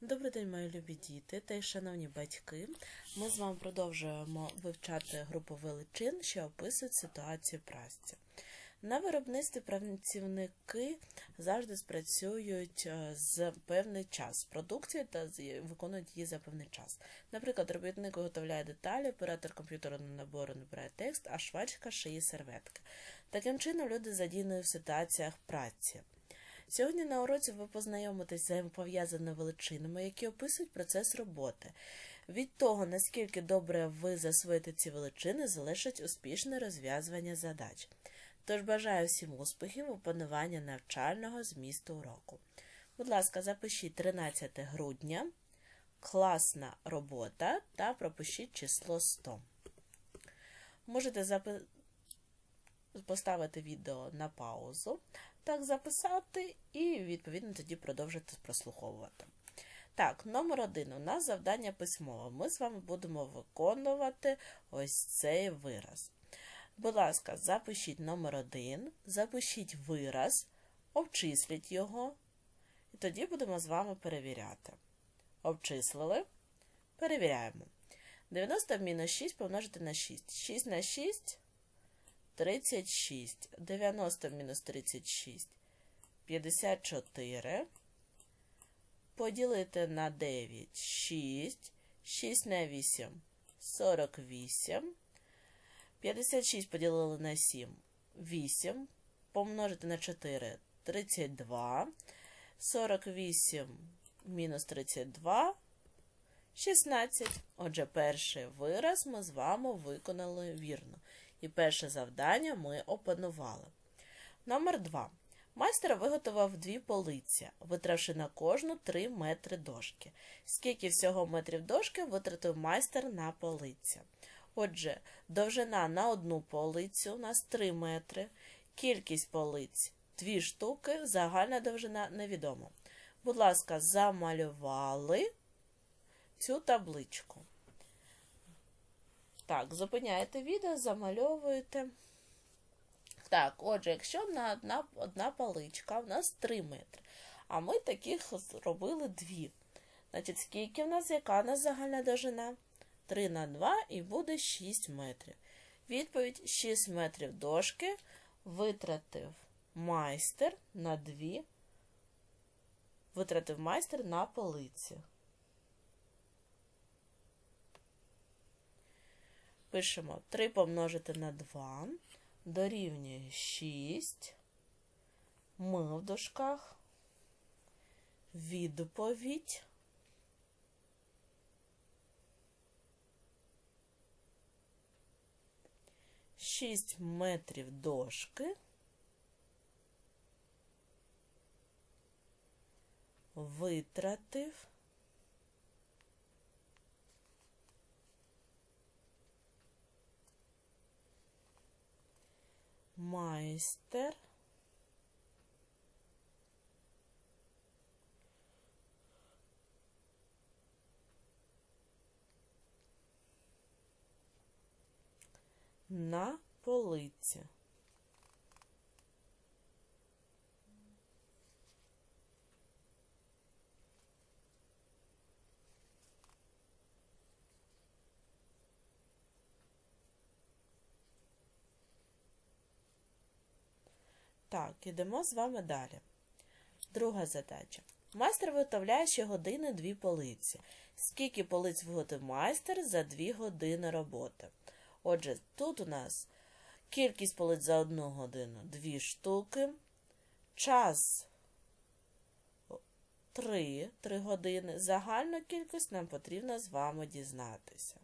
Добрий день, мої любі діти та й шановні батьки. Ми з вами продовжуємо вивчати групу величин, що описують ситуацію праці. На виробництві працівники завжди спрацюють е, з певний час продукції та виконують її за певний час. Наприклад, робітник виготовляє деталі, оператор комп'ютерного набору набирає текст, а швачка шиє серветки. Таким чином, люди задіяні в ситуаціях праці. Сьогодні на уроці ви познайомитесь з взаємопов'язаними величинами, які описують процес роботи. Від того, наскільки добре ви засвоїте ці величини, залежить успішне розв'язування задач. Тож бажаю всім успіхів у пануванні навчального змісту уроку. Будь ласка, запишіть 13 грудня, класна робота та пропишіть число 100. Можете запи... поставити відео на паузу, так записати і, відповідно, тоді продовжити прослуховувати. Так, номер один. У нас завдання письмове. Ми з вами будемо виконувати ось цей вираз. Будь ласка, запишіть номер один, запишіть вираз, обчисліть його, і тоді будемо з вами перевіряти. Обчислили, перевіряємо. 90 в мінус 6 помножити на 6. 6 на 6 36. 90 мінус 36 54. Поділити на 9 6. 6 на 8 48. 56 поділили на 7 8. Помножити на 4 32. 48 мінус 32 16. Отже, перший вираз ми з вами виконали вірно. І перше завдання ми опанували. Номер 2. Майстер виготовив дві полиці, витравши на кожну 3 метри дошки. Скільки всього метрів дошки витратив майстер на полиці? Отже, довжина на одну полицю у нас 3 метри, кількість полиць 2 штуки, загальна довжина невідомо. Будь ласка, замалювали цю табличку. Так, зупиняєте відео, замальовуєте. Так, отже, якщо на одна, одна паличка у нас 3 метри, а ми таких зробили дві. Значить, скільки в нас, яка у нас загальна довжина? 3 на 2 і буде 6 метрів. Відповідь 6 метрів дошки витратив майстер на 2. Витратив майстер на полиці. Пишемо 3 помножити на 2 дорівнює 6. Ми в дужках. Відповідь. Шість метрів дошки витратив майстер на полиці. Так, ідемо з вами далі. Друга задача. Майстер виготовляє щогодини дві полиці. Скільки полиць виготовив майстер за дві години роботи? Отже, тут у нас кількість полиць за одну годину дві штуки. Час 3, 3 години. Загальну кількість нам потрібно з вами дізнатися.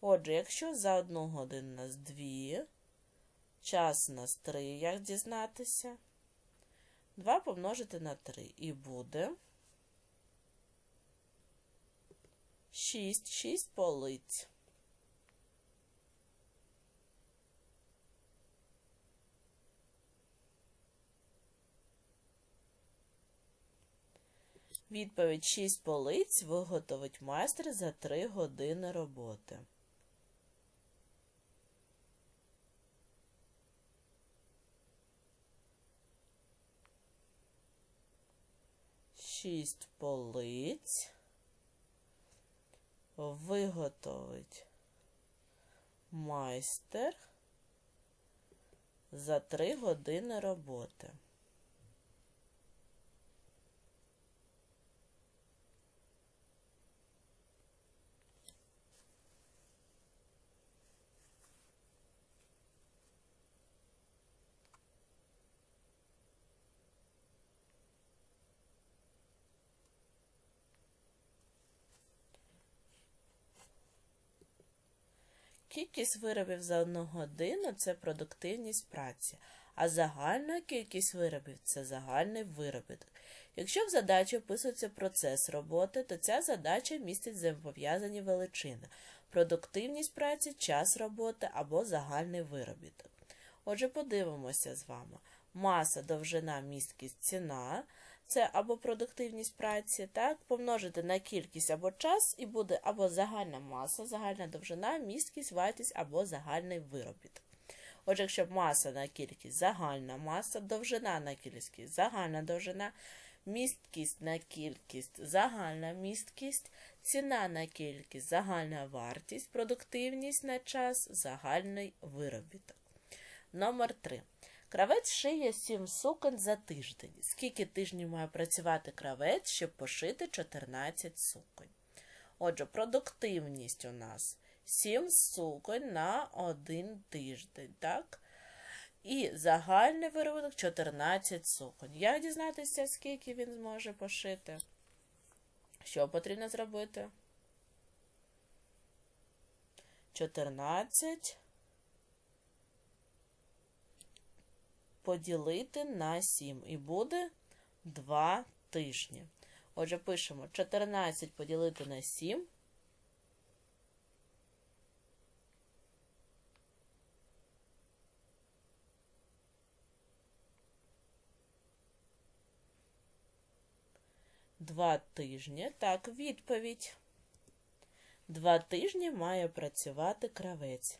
Отже, якщо за одну годину у нас дві, час нас 3, як дізнатися? 2 помножити на 3 і буде 6, 6 полиць. Відповідь 6 полиць виготовить майстер за 3 години роботи. Шість полиць виготовить майстер за три години роботи. Кількість виробів за одну годину це продуктивність праці, а загальна кількість виробів це загальний виробіток. Якщо в задачі описується процес роботи, то ця задача містить взаємопов'язані величини продуктивність праці, час роботи або загальний виробіток. Отже, подивимося з вами. Маса, довжина, місткість, ціна це або продуктивність праці, так, помножити на кількість або час, і буде або загальна маса, загальна довжина, місткість, вартість або загальний виробіток. Отже, якщо маса на кількість загальна маса, довжина на кількість загальна довжина, місткість на кількість загальна місткість, ціна на кількість загальна вартість, продуктивність на час загальний виробіток. Номер 3. Кравець шиє 7 суконь за тиждень. Скільки тижнів має працювати кравець, щоб пошити 14 суконь? Отже, продуктивність у нас 7 суконь на один тиждень, так? І загальний виробіток 14 суконь. Як дізнатися, скільки він зможе пошити? Що потрібно зробити? 14 поділити на 7 і буде 2 тижні. Отже, пишемо 14 поділити на 7. Два тижні. Так, відповідь. Два тижні має працювати кравець.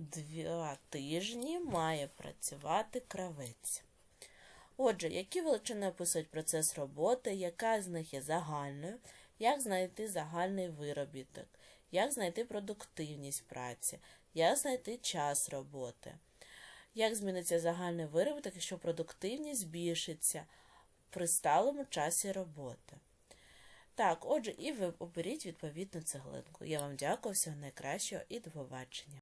Два тижні має працювати кравець. Отже, які величини описують процес роботи, яка з них є загальною, як знайти загальний виробіток, як знайти продуктивність праці, як знайти час роботи, як зміниться загальний виробіток, якщо продуктивність збільшиться при сталому часі роботи. Так, отже, і ви оберіть відповідну цеглинку. Я вам дякую, всього найкращого і до побачення.